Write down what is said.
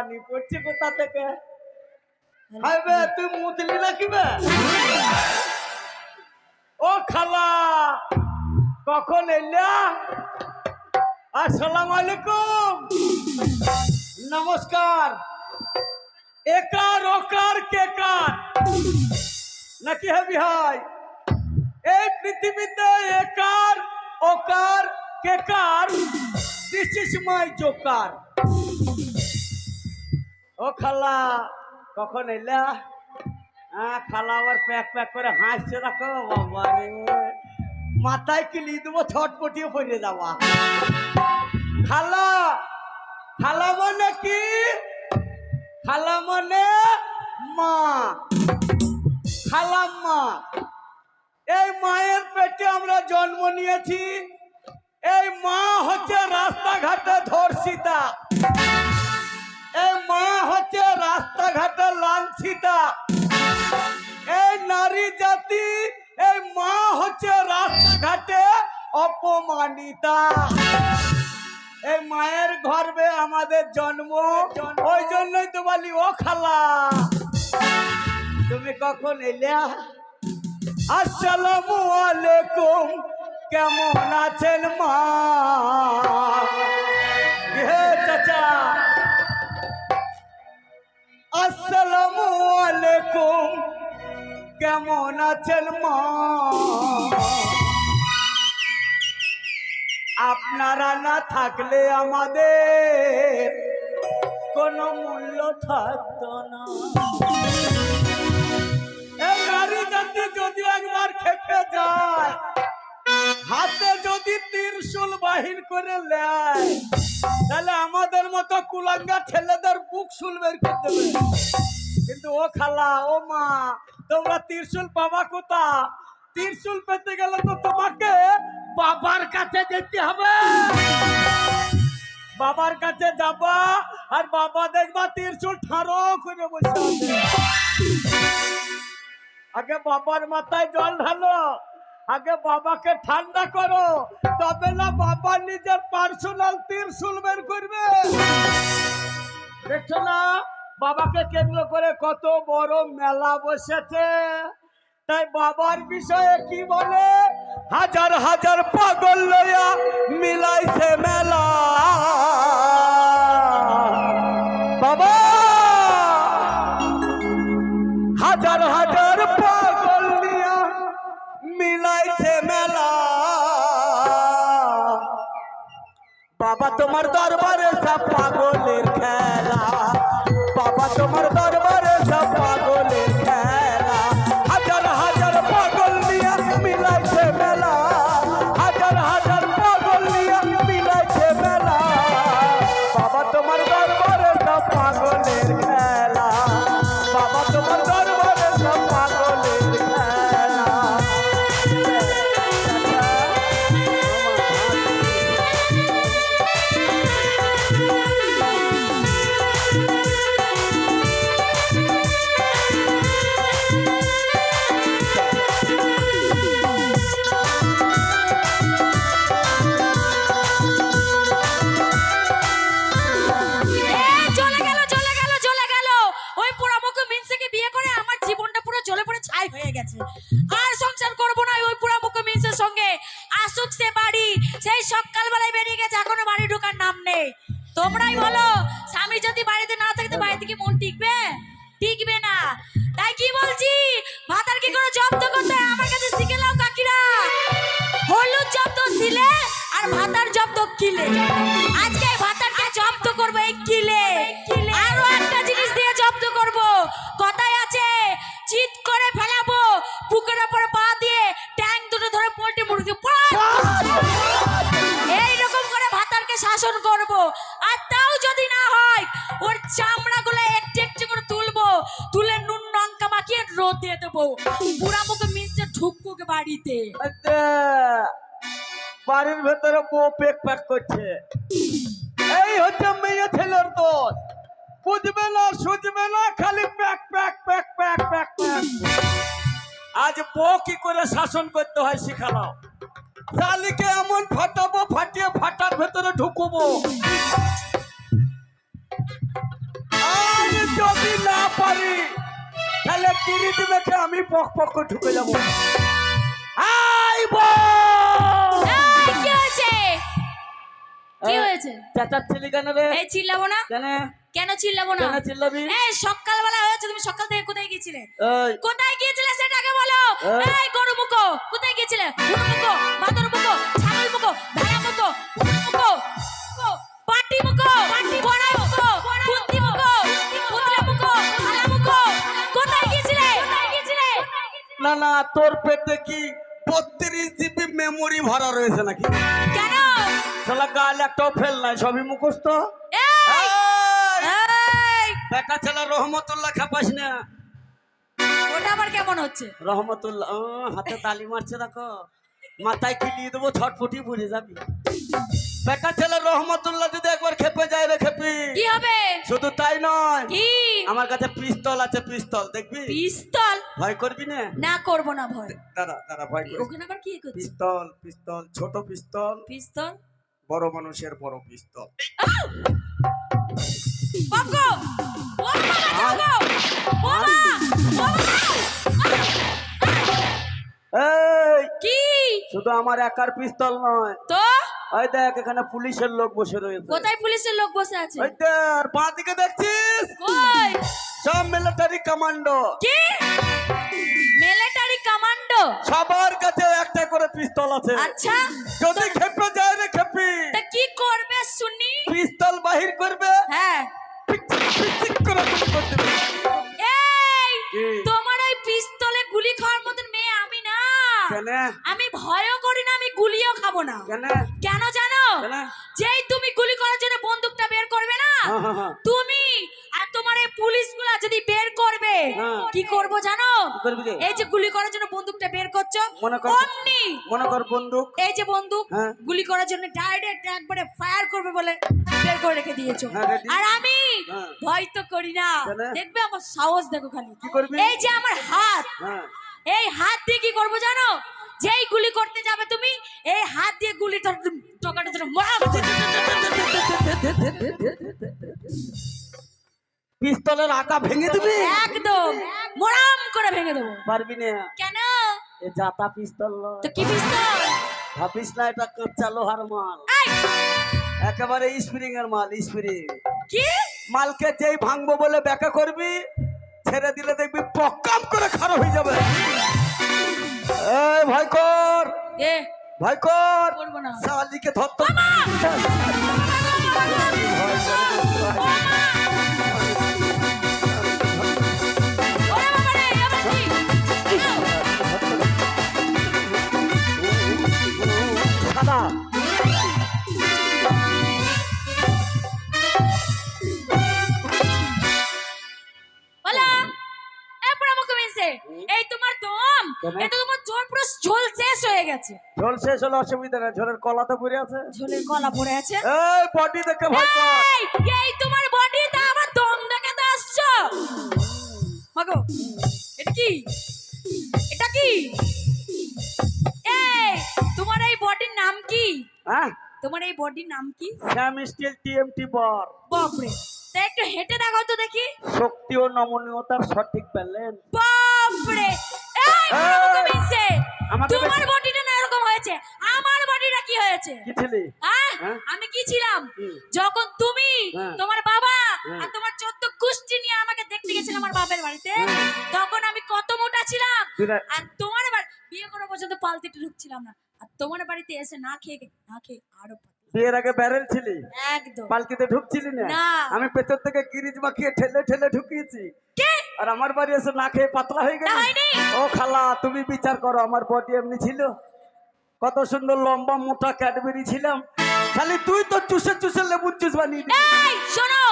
পানি পড়ছে কোথা থেকে? হাইবে তুই মুতলি নাকি বে? ও খালা কখন এলা? আসসালামু আলাইকুম। নমস্কার। একার ওকার কেকার নাকি হেবি হয় এই পৃথিবীতে একার ওকার কেকার দিস ইজ মাই জোকার ও খালা, কখন এলা? হ্যাঁ খালা আবার প্যাক প্যাক করে হাসছে, দেখো বাবা রে মাথায় কিলি দেবো? ছটপটিয়ে পড়ে যাওয়া। খালা খালা মানে কি? খালা মানে মা। খালাম্মা এই মায়ের পেটে আমরা জন্ম নিয়েছি। এই মা হচ্ছে রাস্তাঘাটে ধর্ষিতা। এই মা হচ্ছে রাস্তাঘাটে লাঞ্ছিতা। এই নারী জাতি এই মা হচ্ছে রাস্তাঘাটে অপমানিতা। এই মায়ের গর্ভে আমাদের জন্ম, ওই জন্যই তো বলি, ও খালা। তুমি কখন এলে? আসসালামু আলাইকুম, কেমন আছেন মা? কেমন আছেন আপনারা না থাকলে আমাদের কোনো মূল্য থাকতো না। যদি একবার খেপে যায়, হাতে যদি ত্রিশূল বাহির করে নেয়, তাহলে আমাদের মতো কুলাঙ্গা ছেলেদের বুক শুল বের করে দেবে। কিন্তু ও খালা, ও মা তোমরা ত্রিশুল পাবা কোথা ত্রিশূল পেতে গেলে তো তোমাকে বাবার কাছে যেতে হবে। বাবার কাছে যাবা আর বাবা দেখবা ত্রিশূল ঠাড়ো করে বসে আগে বাবার মাথায় জল ঢালো, আগে বাবাকে ঠান্ডা করো, তবে না বাবা নিজের পার্সোনাল ত্রিশূল বের করবে। দেখছ না? বাবাকে কেন্দ্র করে কত বড় মেলা বসেছে। তাই বাবার বিষয়ে কি বলে? হাজার হাজার পাগল লইয়া মিলাইছে মেলা। বাবা! হাজার হাজার পাগল নিয়া মিলাইছে মেলা। বাবা, তোমার দরবারে সব পাগলের খেলা। তোমার দরবারে আসুক সে বাড়ি। সেই সকালবেলায় বেরিয়ে গেছে, এখনও বাড়ি ঢোকার নাম নেই। তোমরাই বলো, স্বামী যদি বাড়িতে না থাকে তো বাড়িতে কি মন টিকবে? টিকবে না। তাই কি বলছি? ভাতার কি করে জব্দ করতে হয়? আমার কাছে শিখে নাও কাকিরা। হলুদ জব্দ দিলে আর ভাতার জব্দ কিলে আজকে রোদে বুড়া মুখে মিশে ঢুকুক বাড়িতে। আচ্ছা, বাড়ির ভেতরে বউ পেক প্যাক করছে। এই হচ্ছে মেয়ে ছেলের দোষ। বুঝবে না সুঝবে না খালি প্যাক প্যাক প্যাক প্যাক প্যাক প্যাক। আজ বউ কি করে শাসন করতে হয় শিখালাও শালিকে এমন ফাটাবো ফাটিয়ে ফাটার ভেতরে ঢুকবো। যদি না পারি তাহলে কিরিট মেখে আমি পক পক ঢুকে যাব। আই কি হয়েছে? কি হয়েছে? চেঁচাচ্ছিলি কেন রে? এই চিল্লাবো না। কেন? কেন চিল্লাবো না? কেন চিল্লাবি? এই সকালবেলা হয়েছে তুমি সকাল থেকে কোথায় গিয়েছিলে? কোথায় গিয়েছিলে সেটাকে বলো। এই। গরু মুখো কোথায় গিয়েছিলে? গরু মুখো বাদর না তোর পেটে কি বত্রিশ জিবি মেমোরি ভরা রয়েছে নাকি? কেন? শালা গাল একটাও ফেল নাই সবই মুখস্থ? বেটা ছেলে রহমতুল্লাহ খাপাস না। ওটা আবার কেমন হচ্ছে? রহমতুল্লাহ হাতে তালি মারছে দেখো। মাথায় কিলিয়ে দেবো? ছটফটি পড়ে যাবি। বেটা ছেলে রহমতুল্লাহ যদি একবার খেপে যায় রে খেপি কি হবে শুধু তাই নয় কি আমার কাছে পিস্তল আছে পিস্তল দেখবি পিস্তল ভয় করবি না না করব না ভয় দাঁড়া দাঁড়া ভয় করিস ওখানে আবার কি করছে পিস্তল পিস্তল ছোট পিস্তল পিস্তল বড় মানুষের বড় পিস্তল বাবা এই কি শুধু আমার একার পিস্তল নয় তো ওই দেখ এখানে পুলিশের লোক বসে রয়েছে। কোথায় পুলিশের লোক বসে আছে? ওই দেখ বাঁ দিকে দেখছিস? কই? সব মিলিটারি কমান্ডো কি? মিলিটারি কমান্ডো সবার কাছে একটা করে পিস্তল আছে। আচ্ছা। যদি খেপে যায় রে খেপি। তা কি করবে শুনি? পিস্তল বাহির করবে? হ্যাঁ। করে গুলি করে এই তোমার ওই পিস্তলে গুলি খাওয়ার মতন মেয়ে আমি না। কেন? আমি ভয়ও গুলিও খাব না। কেন? জানো? যেই তুমি গুলি করার জন্য বন্দুকটা বের করবে না হ্যাঁ, হ্যাঁ, হ্যাঁ। তুমি আর তোমার এই পুলিশগুলা যদি বের করবে। কি করব জানো? কি করবি রে? এই যে গুলি করার জন্য বন্দুকটা বের করছ অমনি মনে কর বন্দুক। এই যে বন্দুক। গুলি করার জন্য ডাইরেক্ট একবারে ফায়ার করবে বলে বের করে রেখে দিয়েছ। আর আমি। ভয় তো করি না। দেখবে আমার সাহস দেখো খালি। এই যে আমার হাত এই হাত দিয়ে কি করব জানো? যেই গুলি করতে যাবে তুমি এই হাত দিয়ে গুলি টকাটা পিস্তলের আঁকা ভেঙে দিবি? একদম মোরাম করে ভেঙে দেবো। পারবি না। কেন? এ জাতা পিস্তল। তো কি পিস্তল? ভাবিস না এটা কাঁচা লোহার মাল? একেবারে স্প্রিং এর মাল স্প্রিং। কি? মালকে যেই ভাঙবো বলে ব্যাকা করবি ছেড়ে দিলে দেখবি পক্কাম করে খারাপ হয়ে যাবে। এই ভয় কর। এ কর। করব না। শালিকে ধরতো তো তোমার জোর পুরো ঝোল শেষ হয়ে গেছে। ঝোল শেষ হলে অসুবিধা নেই ঝোলের কলা তো পড়ে আছে। ঝোলের গলা পড়ে আছে। এই বডি দেখে ভয় কর। এই এই তোমার আমার দম দেখাতে আসছো। মাগো এটা কি? এটা কি? এই তোমার এই বডির নাম কি? হ্যাঁ? তোমার এই বডির নাম কি? শ্যাম স্টিল টিএমটি বর বাপরে তা একটু হেঁটে দেখাও তো দেখি। শক্তি ও নমনীয়তার সঠিক ব্যালেন্স বাপরে তোমার বডিটা না এরকম হয়েছে আমার বডিটা কি হয়েছে হ্যাঁ? হ্যাঁ? আমি কি ছিলাম যখন তুমি হ্যাঁ। তোমার বাবা। আর তোমার চোদ্দ গোষ্ঠী নিয়ে আমাকে দেখতে গেছিল আমার বাপের বাড়িতে। তখন আমি কত মোটা ছিলাম আর তোমার বিয়ে করা পর্যন্ত পালতিতে ঢুকছিলাম না আর তোমার বাড়িতে এসে না খেয়ে না খেয়ে আরও। বিয়ের আগে ব্যারেল ছিলি? একদম। পালকিতে ঢুকছিলি না। আমি পেছন থেকে গিরিজ মাখিয়ে ঠেলে ঠেলে ঢুকিয়েছি। আর আমার বাড়ি এসে না খেয়ে পাতলা হয়ে গেল? ও খালা তুমি বিচার করো আমার বডি এমনি ছিল। কত সুন্দর লম্বা মোটা ক্যাডবেরি ছিলাম। খালি তুই তো চুষে চুষে লেবুর জুস বানিয়ে। শোনো